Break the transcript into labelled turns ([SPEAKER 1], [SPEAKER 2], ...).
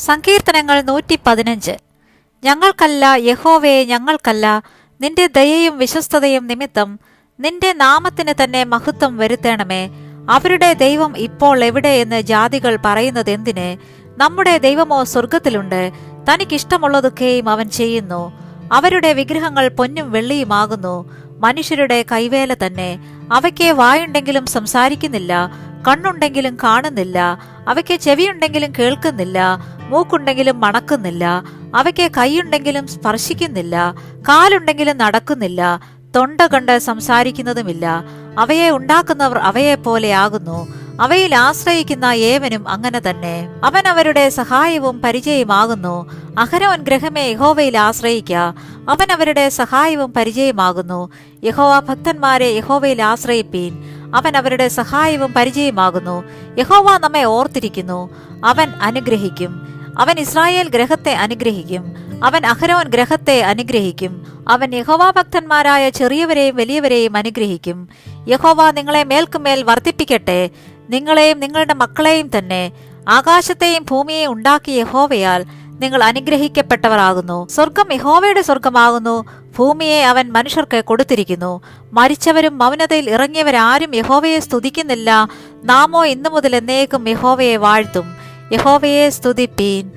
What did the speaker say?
[SPEAKER 1] സങ്കീർത്തനങ്ങൾ നൂറ്റി പതിനഞ്ച് ഞങ്ങൾക്കല്ല യഹോവയെ ഞങ്ങൾക്കല്ല. നിന്റെ ദയയും വിശ്വസ്തതയും നിമിത്തം നിന്റെ നാമത്തിന് തന്നെ മഹത്വം വരുത്തണമേ. അവരുടെ ദൈവം ഇപ്പോൾ എവിടെ എന്ന് ജാതികൾ പറയുന്നത് എന്തിന്? നമ്മുടെ ദൈവമോ സ്വർഗത്തിലുണ്ട് തനിക്കിഷ്ടമുള്ളതൊക്കെയും അവൻ ചെയ്യുന്നു. അവരുടെ വിഗ്രഹങ്ങൾ പൊന്നും വെള്ളിയുമാകുന്നു. മനുഷ്യരുടെ കൈവേല തന്നെ. അവയ്ക്ക് വായുണ്ടെങ്കിലും സംസാരിക്കുന്നില്ല കണ്ണുണ്ടെങ്കിലും കാണുന്നില്ല. അവയ്ക്ക് ചെവിയുണ്ടെങ്കിലും കേൾക്കുന്നില്ല. മൂക്കുണ്ടെങ്കിലും മണക്കുന്നില്ല അവയ്ക്ക് കൈയുണ്ടെങ്കിലും സ്പർശിക്കുന്നില്ല കാലുണ്ടെങ്കിലും നടക്കുന്നില്ല തൊണ്ട കണ്ട് സംസാരിക്കുന്നതുമില്ല. അവയെ ഉണ്ടാക്കുന്നവർ അവയെ പോലെയാകുന്നു അവയിൽ ആശ്രയിക്കുന്ന ഏവനും അങ്ങനെ തന്നെ. അവൻ അവരുടെ സഹായവും പരിചയമാകുന്നു. അഹരോൻ ഗ്രഹമേ യഹോവയിൽ ആശ്രയിക്ക. അവൻ അവരുടെ സഹായവും പരിചയമാകുന്നു. യഹോവ ഭക്തന്മാരെ യഹോവയിൽ ആശ്രയിപ്പീൻ. അവൻ അവരുടെ സഹായവും പരിചയമാകുന്നു. യഹോവ നമ്മെ ഓർത്തിരിക്കുന്നു. അവൻ അനുഗ്രഹിക്കും. അവൻ ഇസ്രായേൽ ഗ്രഹത്തെ അനുഗ്രഹിക്കും. അവൻ അഹരോൻ ഗ്രഹത്തെ അനുഗ്രഹിക്കും. അവൻ യഹോവ ഭക്തന്മാരായ ചെറിയവരെയും വലിയവരെയും അനുഗ്രഹിക്കും. യഹോവ നിങ്ങളെ മേൽക്കുമേൽ വർദ്ധിപ്പിക്കട്ടെ. നിങ്ങളെയും നിങ്ങളുടെ മക്കളെയും തന്നെ. ആകാശത്തെയും ഭൂമിയെയും ഉണ്ടാക്കിയ യഹോവയാൽ നിങ്ങൾ അനുഗ്രഹിക്കപ്പെട്ടവരാകുന്നു. സ്വർഗം യഹോവയുടെ സ്വർഗമാകുന്നു ഭൂമിയെ അവൻ മനുഷ്യർക്ക് കൊടുത്തിരിക്കുന്നു. മരിച്ചവരും മൗനതയിൽ ഇറങ്ങിയവരാരും യഹോവയെ സ്തുതിക്കുന്നില്ല. നാമോ ഇന്നു മുതൽ എന്നേക്കും യഹോവയെ വാഴ്ത്തും. യഹോവയെ സ്തുതിപ്പീൻ.